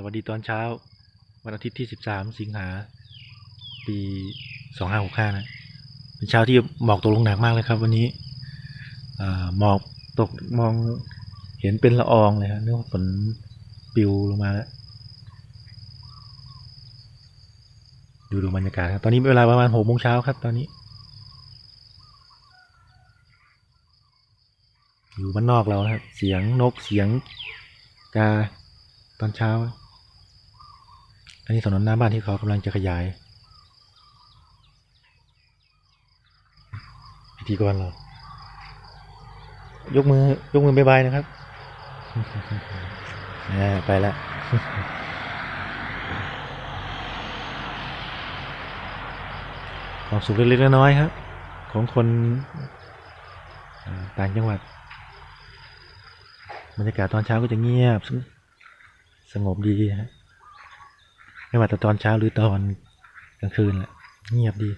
สวัสดีตอนเช้า วันอาทิตย์ที่ 13 สิงหา ปี 2565 นะ เป็นเช้าที่หมอกตกลงหนักมากเลยครับวันนี้หมอกตกมองเห็นเป็นละอองเลยครับนึกว่าฝนปลิวลงมาแล้ว ดูดูบรรยากาศครับ ตอนนี้เวลาประมาณหกโมงเช้าครับ ตอนนี้ อยู่บ้านนอกเราครับ เสียงนกเสียงกาตอนเช้า อันนี้ถนนหน้าบ้านที่เขากำลังจะขยายพิธีกรเรา ยกมือ ยกมือบายบายนะครับไปแล้วความสุขเล็กๆน้อยๆครับ ของคนต่างจังหวัดบรรยากาศตอนเช้าก็จะเงียบ สงสงบดีฮะ ไม่ว่าแต่ตอนเช้าหรือตอนกลางคืนแหละเงียบดี